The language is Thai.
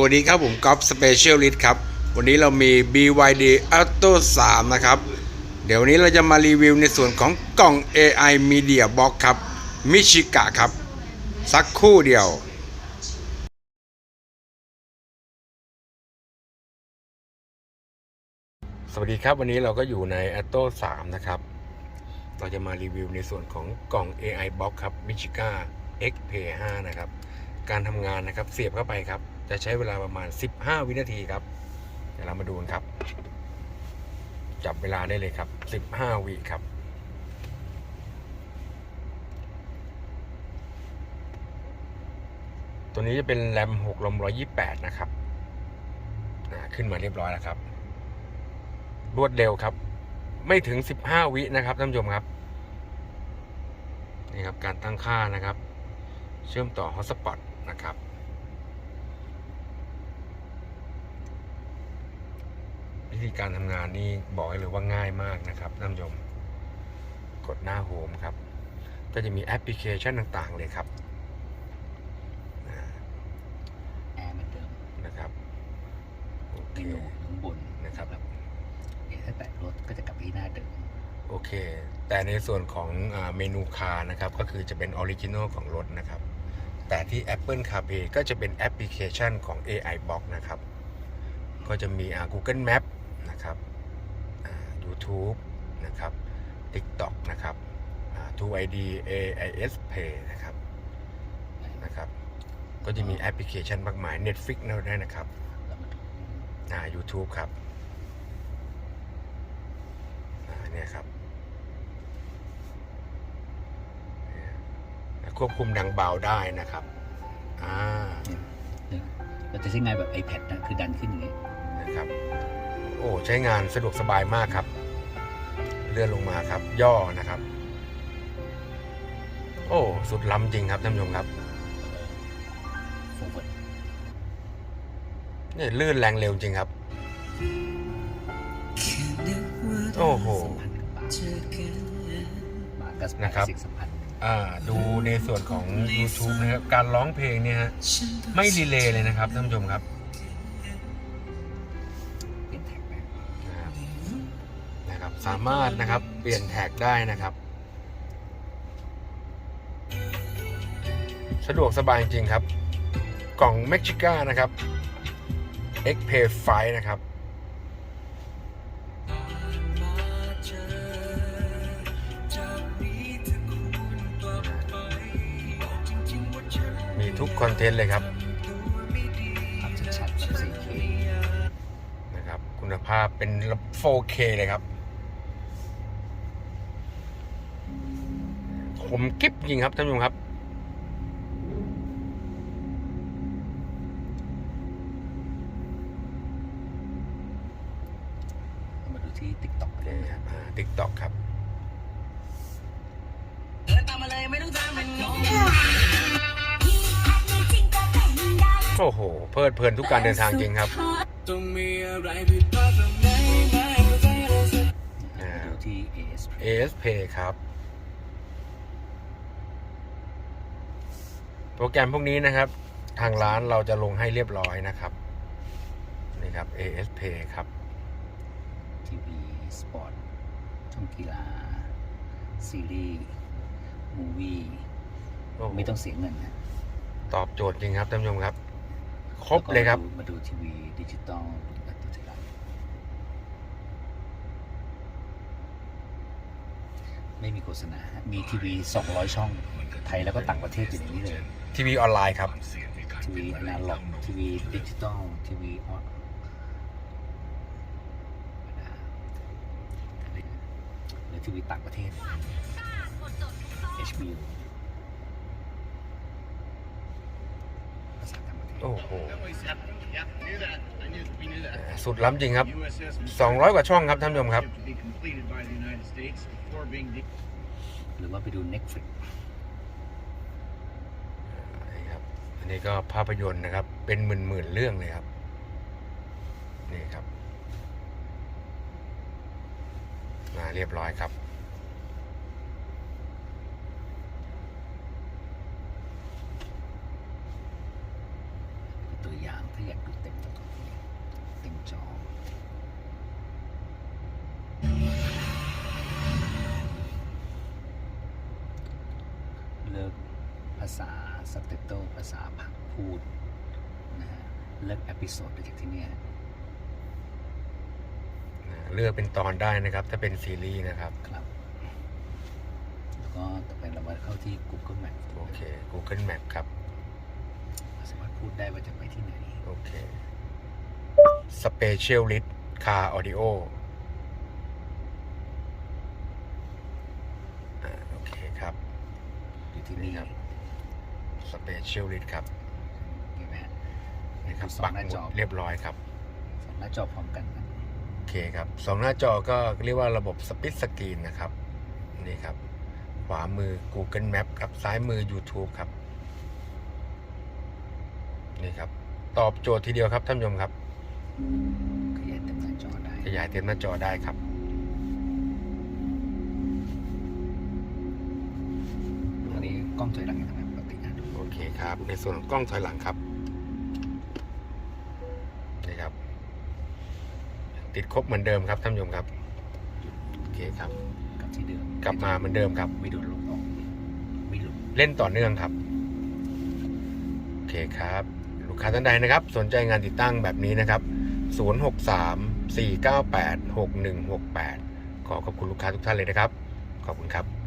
วัสดีครับผมก๊อฟสเปเชียลลิสต์ครับ วันนี้เรามี BYD Auto 3 นะครับ เดี๋ยววันนี้เราจะมารีวิวในส่วนของกล่อง AI Media Box ครับมิชิกะครับ สักคู่เดียวสวัสดีครับวันนี้เราก็อยู่ใน Auto 3 นะครับ เราจะมารีวิวในส่วนของกล่อง AI Box ครับ Michika XP 5 นะครับ การทำงานนะครับเสียบเข้าไปครับ จะใช้เวลาประมาณ 15 วินาทีครับ เดี๋ยวเรามาดูกันครับ จับเวลาได้เลยครับ 15 วิครับตัวนี้จะเป็นแรม6ลม128 นะครับอ่าขึ้นมาเรียบร้อยแล้วครับ รวดเร็วครับ ไม่ถึง 15 วินะครับท่านผู้ชมครับ นี่ครับการตั้งค่านะครับ เชื่อมต่อ Hotspot นะครับ ธีการทำงานนี่บอกให้เลยว่าง่ายมากนะครับท่านผู้ชมกดหน้าโฮมครับ ก็จะมีแอปพลิเคชันต่างๆเลยครับอ่าแอร์เหมือนเดิมนะครับโอเคเมนูอยู่ข้างบนนะครับเดี๋ยวถ้าแตะรถก็จะกลับไปที่หน้าเดิมโอเค แต่ในส่วนของอาเมนูคาร์นะครับ ก็คือจะเป็นออริจินอลของรถนะครับ แต่ที่ Apple CarPlay ก็จะเป็นแอปพลิเคชันของ AI Box นะครับ ก็จะมีอ่า Google Map นะครับอ่า YouTube นะครับ TikTok นะครับอ่า True ID AIS Pay นะครับนะครับ ก็จะมีแอปพลิเคชันมากมาย Netflix เราได้นะครับแล้วมาดูอ่า YouTube ครับอ่าเนี่ยครับเนี่ยควบคุมดังเบาได้นะครับอ่าเนี่ยเราจะใช้งานแบบ iPad นะคือดันขึ้นอย่างนี้นะครับ โอ้ใช้งานสะดวกสบายมากครับ เลื่อนลงมาครับ ย่อนะครับ โอ้สุดล้ำจริงครับท่านผู้ชมครับ forward เนี่ยลื่นแรงเร็วจริงครับ โอ้โหสัมพันธ์กับบาทบาทก็นะครับเสียงสัมพันธ์อ่าดูในส่วนของ YouTube นะครับ การร้องเพลงเนี่ยฮะ ไม่รีเลย์เลยนะครับท่านผู้ชมครับ สามารถนะครับเปลี่ยนแท็กได้นะครับ สะดวกสบายจริงครับ กล่อง m e x i c a นะครับ XP 5นะครับ มีทุกคอนเทนต์เลยครับภาพชัดๆแบบ 4K นะครับ คุณภาพเป็น 4K เลยครับ มกิ๊บจริงครับท่านผู้ชมครับเอามาดูที่ TikTok โอเคครับติ๊กต็อกครับโอ้โห เพลิดเพลินทุกการเดินทางจริงครับต้องมีอะไรผิดพลาดตรงไหนไม่เข้าใจเราสักอ่าดูที่ ASP ASP ครับ โปรแกรมพวกนี้นะครับ ทางร้านเราจะลงให้เรียบร้อยนะครับ นี่ครับ ASP ครับ ทีวีสปอร์ตช่องกีฬา ซีรีส์มูวี่โอ้โหไม่ต้องเสียเงินนะตอบโจทย์จริงครับท่านผู้ชมครับ ครบเลยครับแวก็มาดูมาดูทีวีดิจิตอลดูดูทีละ ไม่มีโฆษณา มีทีวี 200 ช่อง ไทยแล้วก็ต่างประเทศอยู่ในนี้เลย ทีวีออนไลน์ครับ ทีวีอนาล็อก ทีวีดิจิตอล ทีวีออนหรือทีวีต่างประเทศ HBO ภาษาต่างประเทศ โอ้โห สุดล้ำจริงครับ 200 กว่าช่องครับท่านผู้ชมครับ หรือว่าไปดู Netflix นี่ครับอันนี้ก็ภาพยนตร์นะครับ เป็นหมื่นๆเรื่องเลยครับ นี่ครับมาเรียบร้อยครับตัวอย่างถ้าอยากดูเต็มจอ เต็มจอเลิกภาษาสับเตโตภาษาพักพูดนะฮะเลิกเอพิโซดไปจากที่เนี่ยเลือกเป็นตอนได้นะครับ ถ้าเป็นซีรีส์นะครับ ครับ แล้วก็ต่อไปเรามาเข้าที่ Google Map โอเค Google Map ครับ สามารถพูดได้ว่าจะไปที่ไหน โอเค Specialist Car Audio อ่าโอเคครับอยู่ที่นี่นี่ครับ Specialist ครับเห็นไหมฮะนี่ครับสอปังกหน้าหมุจดอเรียบร้อยครับ สองหน้าจอพร้อมกันครับโอเคครับสองหน้าจอก็เรียกว่าระบบสปิ t สกรีนนะครับ นี่ครับ ขวามือ Google Map กับซ้ายมือ YouTube ครับ นี่ครับ ตอบโจทย์ทีเดียวครับท่านผู้ชมครับ ขยายเต็มหน้าจอได้ ขยายเต็มหน้าจอได้ครับตอนนี้กล้องถอยหลังยังทำงานปกตินะดูโอเคครับ ในส่วนของกล้องถอยหลังครับนี่ครับ ติดครบเหมือนเดิมครับท่านผู้ชมครับ โอเคครับ กลับที่เดิมกลับมาเหมือนเดิมครับ ไม่โดนลบออกไม่หลุดเล่นต่อเนื่องครับ โอเคครับ ลูกค้าท่านใดนะครับ สนใจงานติดตั้งแบบนี้นะครับ 063 498 6168 ขอขอบคุณลูกค้าทุกท่านเลยนะครับ ขอบคุณครับ